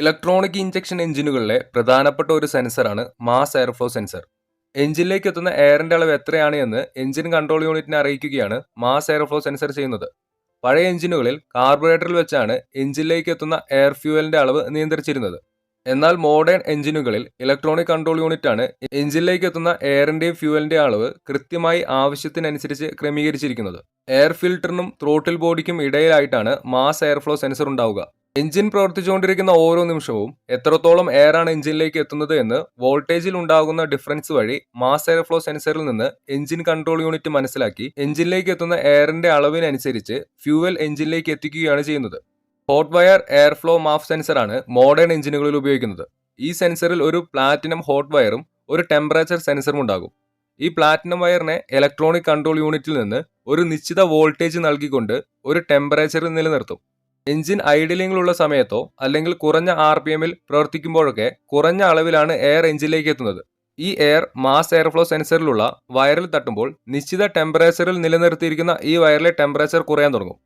Electronic injection എഞ്ചിനുകളിലെ പ്രധാനപ്പെട്ട ഒരു സെൻസറാണ് മാസ് എയർഫ്ലോ സെൻസർ. എഞ്ചിനിലേക്ക് എത്തുന്ന എയറിന്റെ അളവ് എത്രയാണ് എന്ന് എഞ്ചിൻ കൺട്രോൾ യൂണിറ്റിനെ അറിയിക്കുകയാണ് മാസ് എയർഫ്ലോ സെൻസർ ചെയ്യുന്നത്. പഴയ എഞ്ചിനുകളിൽ കാർബറേറ്ററിൽ വെച്ചാണ് എഞ്ചിനിലേക്ക് എത്തുന്ന എയർ ഫ്യൂവലിന്റെ അളവ് നിയന്ത്രിച്ചിരുന്നത്. എന്നാൽ മോഡേൺ എഞ്ചിനുകളിൽ ഇലക്ട്രോണിക് കൺട്രോൾ യൂണിറ്റ് ആണ് എഞ്ചിനിലേക്ക് എത്തുന്ന എയറിന്റെയും ഫ്യൂവലിന്റെയും അളവ് കൃത്യമായി ആവശ്യത്തിനനുസരിച്ച് ക്രമീകരിച്ചിരിക്കുന്നത്. എയർ ഫിൽറ്ററിനും ത്രോട്ടിൽ ബോഡിക്കും ഇടയിലായിട്ടാണ് മാസ് എയർഫ്ലോ സെൻസർ ഉണ്ടാവുക. എഞ്ചിൻ പ്രവർത്തിച്ചുകൊണ്ടിരിക്കുന്ന ഓരോ നിമിഷവും എത്രത്തോളം എയർ ആണ് എഞ്ചിനിലേക്ക് എത്തുന്നത് എന്ന് വോൾട്ടേജിൽ ഉണ്ടാകുന്ന ഡിഫറൻസ് വഴി മാസ് എയർഫ്ലോ സെൻസറിൽ നിന്ന് എഞ്ചിൻ കൺട്രോൾ യൂണിറ്റ് മനസ്സിലാക്കി എഞ്ചിനിലേക്ക് എത്തുന്ന എയറിന്റെ അളവിനനുസരിച്ച് ഫ്യൂവൽ എഞ്ചിനിലേക്ക് എത്തിക്കുകയാണ് ചെയ്യുന്നത്. ഹോട്ട് വയർ എയർഫ്ലോ മാഫ് സെൻസറാണ് മോഡേൺ എഞ്ചിനുകളിൽ ഉപയോഗിക്കുന്നത്. ഈ സെൻസറിൽ ഒരു പ്ലാറ്റിനം ഹോട്ട് വയറും ഒരു ടെമ്പറേച്ചർ സെൻസറും ഉണ്ടാകും. ഈ പ്ലാറ്റിനം വയറിനെ ഇലക്ട്രോണിക് കൺട്രോൾ യൂണിറ്റിൽ നിന്ന് ഒരു നിശ്ചിത വോൾട്ടേജ് നൽകിക്കൊണ്ട് ഒരു ടെമ്പറേച്ചറിൽ നിലനിർത്തും. എഞ്ചിൻ ഐഡിലിംഗിലുള്ള സമയത്തോ അല്ലെങ്കിൽ കുറഞ്ഞ ആർ പി എമ്മിൽ പ്രവർത്തിക്കുമ്പോഴൊക്കെ കുറഞ്ഞ അളവിലാണ് എയർ എഞ്ചിനിലേക്ക് എത്തുന്നത്. ഈ എയർ മാസ് എയർഫ്ലോ സെൻസറിലുള്ള വയറിൽ തട്ടുമ്പോൾ നിശ്ചിത ടെമ്പറേച്ചറിൽ നിലനിർത്തിയിരിക്കുന്ന ഈ വയറിലെ ടെമ്പറേച്ചർ കുറയാൻ തുടങ്ങും.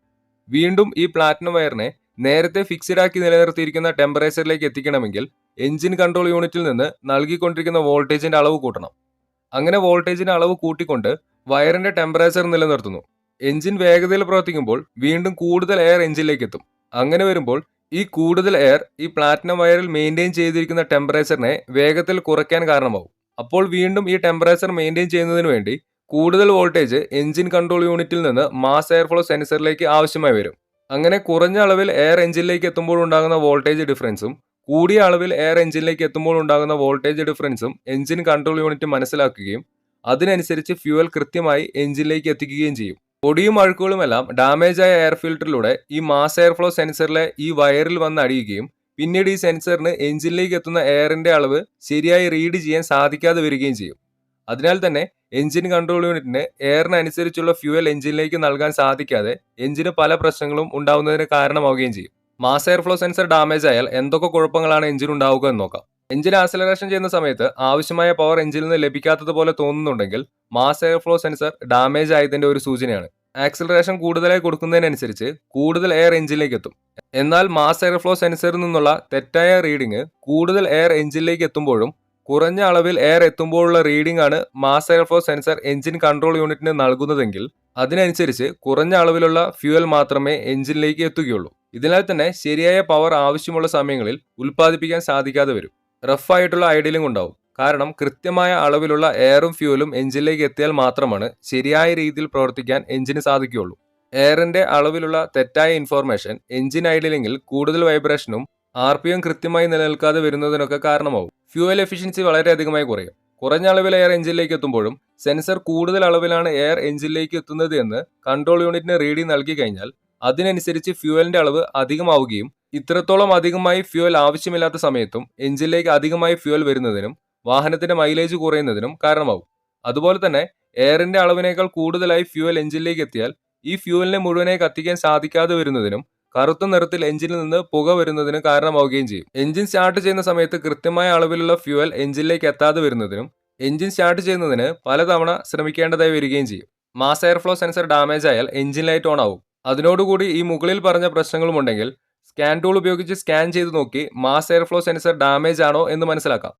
വീണ്ടും ഈ പ്ലാറ്റിനം വയറിനെ നേരത്തെ ഫിക്സ്ഡ് ആക്കി നിലനിർത്തിയിരിക്കുന്ന ടെമ്പറേച്ചറിലേക്ക് എത്തിക്കണമെങ്കിൽ എഞ്ചിൻ കൺട്രോൾ യൂണിറ്റിൽ നിന്ന് നൽകിക്കൊണ്ടിരിക്കുന്ന വോൾട്ടേജിന്റെ അളവ് കൂട്ടണം. അങ്ങനെ വോൾട്ടേജിന്റെ അളവ് കൂട്ടിക്കൊണ്ട് വയറിന്റെ ടെമ്പറേച്ചർ നിലനിർത്തുന്നു. എഞ്ചിൻ വേഗതയിൽ പ്രവർത്തിക്കുമ്പോൾ വീണ്ടും കൂടുതൽ എയർ എഞ്ചിനിലേക്ക് എത്തും. അങ്ങനെ വരുമ്പോൾ ഈ കൂടുതൽ എയർ ഈ പ്ലാറ്റിനം വയറിൽ മെയിന്റെയിൻ ചെയ്തിരിക്കുന്ന ടെമ്പറേച്ചറിനെ വേഗത്തിൽ കുറയ്ക്കാൻ കാരണമാവും. അപ്പോൾ വീണ്ടും ഈ ടെമ്പറേച്ചർ മെയിന്റെയിൻ ചെയ്യുന്നതിന് വേണ്ടി കൂടുതൽ വോൾട്ടേജ് എഞ്ചിൻ കൺട്രോൾ യൂണിറ്റിൽ നിന്ന് മാസ് എയർ ഫ്ലോ സെൻസറിലേക്ക് ആവശ്യമായി വരും. അങ്ങനെ കുറഞ്ഞ അളവിൽ എയർ എഞ്ചിനിലേക്ക് എത്തുമ്പോൾ ഉണ്ടാകുന്ന വോൾട്ടേജ് ഡിഫറൻസും കൂടിയ അളവിൽ എയർ എഞ്ചിനിലേക്ക് എത്തുമ്പോൾ ഉണ്ടാകുന്ന വോൾട്ടേജ് ഡിഫറൻസും എഞ്ചിൻ കൺട്രോൾ യൂണിറ്റ് മനസ്സിലാക്കുകയും അതിനനുസരിച്ച് ഫ്യൂവൽ കൃത്യമായി എഞ്ചിനിലേക്ക് എത്തിക്കുകയും ചെയ്യും. പൊടിയും അഴുക്കുകളുമെല്ലാം ഡാമേജായ എയർ ഫിൽറ്ററിലൂടെ ഈ മാസ് എയർഫ്ലോ സെൻസറിലെ ഈ വയറിൽ വന്ന് അടിയുകയും പിന്നീട് ഈ സെൻസറിന് എഞ്ചിനിലേക്ക് എത്തുന്ന എയറിന്റെ അളവ് ശരിയായി റീഡ് ചെയ്യാൻ സാധിക്കാതെ വരികയും ചെയ്യും. അതിനാൽ തന്നെ എഞ്ചിൻ കൺട്രോൾ യൂണിറ്റിന് എയറിനനുസരിച്ചുള്ള ഫ്യൂവൽ എഞ്ചിനിലേക്ക് നൽകാൻ സാധിക്കാതെ എഞ്ചിന് പല പ്രശ്നങ്ങളും ഉണ്ടാവുന്നതിന് കാരണമാവുകയും ചെയ്യും. മാസ് എയർഫ്ലോ സെൻസർ ഡാമേജ് ആയാൽ എന്തൊക്കെ കുഴപ്പങ്ങളാണ് എഞ്ചിൻ ഉണ്ടാവുക എന്ന് നോക്കാം. എഞ്ചിൻ ആക്സലറേഷൻ ചെയ്യുന്ന സമയത്ത് ആവശ്യമായ പവർ എഞ്ചിനിൽ നിന്ന് ലഭിക്കാത്തതുപോലെ തോന്നുന്നുണ്ടെങ്കിൽ mass air flow sensor damage ആയതിന്റെ ഒരു സൂചനയാണ്. ആക്സലറേഷൻ കൂടുതലായി കൊടുക്കുന്നതിനനുസരിച്ച് കൂടുതൽ എയർ എഞ്ചിനിലേക്ക് എത്തും. എന്നാൽ മാസ് എയർ ഫ്ലോ സെൻസറിൽ നിന്നുള്ള തെറ്റായ റീഡിംഗ് കൂടുതൽ എയർ എഞ്ചിനിലേക്ക് എത്തുമ്പോഴും കുറഞ്ഞ അളവിൽ എയർ എത്തുമ്പോഴുള്ള റീഡിംഗ് ആണ് mass air flow sensor engine control യൂണിറ്റിന് നൽകുന്നതെങ്കിൽ അതിനനുസരിച്ച് കുറഞ്ഞ അളവിലുള്ള ഫ്യൂവൽ മാത്രമേ എഞ്ചിനിലേക്ക് എത്തുകയുള്ളൂ. ഇതിനാൽ തന്നെ ശരിയായ പവർ ആവശ്യമുള്ള സമയങ്ങളിൽ ഉൽപ്പാദിപ്പിക്കാൻ സാധിക്കാതെ വരും. റഫായിട്ടുള്ള ഐഡിയലും ഉണ്ടാവും കാരണം കൃത്യമായ അളവിലുള്ള എയറും ഫ്യൂവലും എഞ്ചിനിലേക്ക് എത്തിയാൽ മാത്രമാണ് ശരിയായ രീതിയിൽ പ്രവർത്തിക്കാൻ എഞ്ചിന് സാധിക്കുകയുള്ളൂ. എയറിന്റെ അളവിലുള്ള തെറ്റായ ഇൻഫോർമേഷൻ എഞ്ചിൻ ഐഡിയലിംഗിൽ കൂടുതൽ വൈബ്രേഷനും ആർ പി എം കൃത്യമായി നിലനിൽക്കാതെ വരുന്നതിനൊക്കെ കാരണമാവും. ഫ്യൂവൽ എഫിഷ്യൻസി വളരെയധികമായി കുറയും. കുറഞ്ഞ അളവിൽ എയർ എഞ്ചിനിലേക്ക് എത്തുമ്പോഴും സെൻസർ കൂടുതൽ അളവിലാണ് എയർ എഞ്ചിനിലേക്ക് എത്തുന്നത് എന്ന് കൺട്രോൾ യൂണിറ്റിന് റീഡിംഗ് നൽകി കഴിഞ്ഞാൽ അതിനനുസരിച്ച് ഫ്യൂവലിന്റെ അളവ് അധികമാവുകയും ഇത്രത്തോളം അധികമായി ഫ്യൂവൽ ആവശ്യമില്ലാത്ത സമയത്തും എഞ്ചിനിലേക്ക് അധികമായി ഫ്യൂവൽ വരുന്നതിനും വാഹനത്തിന്റെ മൈലേജ് കുറയുന്നതിനും കാരണമാവും. അതുപോലെ തന്നെ എയറിന്റെ അളവിനേക്കാൾ കൂടുതലായി ഫ്യൂവൽ എഞ്ചിനിലേക്ക് എത്തിയാൽ ഈ ഫ്യൂവലിനെ മുഴുവനായി കത്തിക്കാൻ സാധിക്കാതെ വരുന്നതിനും കറുത്ത നിറത്തിൽ എഞ്ചിനിൽ നിന്ന് പുക വരുന്നതിനും കാരണമാവുകയും ചെയ്യും. എഞ്ചിൻ സ്റ്റാർട്ട് ചെയ്യുന്ന സമയത്ത് കൃത്യമായ അളവിലുള്ള ഫ്യൂവൽ എഞ്ചിനിലേക്ക് എത്താതെ വരുന്നതിനും എഞ്ചിൻ സ്റ്റാർട്ട് ചെയ്യുന്നതിന് പലതവണ ശ്രമിക്കേണ്ടതായി വരികയും ചെയ്യും. മാസ് എയർഫ്ലോ സെൻസർ ഡാമേജ് ആയാൽ എഞ്ചിൻ ലൈറ്റ് ഓൺ ആവും. അതിനോടുകൂടി ഈ മുകളിൽ പറഞ്ഞ പ്രശ്നങ്ങളുമുണ്ടെങ്കിൽ സ്കാൻ ടൂൾ ഉപയോഗിച്ച് സ്കാൻ ചെയ്ത് നോക്കി മാസ് എയർഫ്ലോ സെൻസർ ഡാമേജ് ആണോ എന്ന് മനസ്സിലാക്കാം.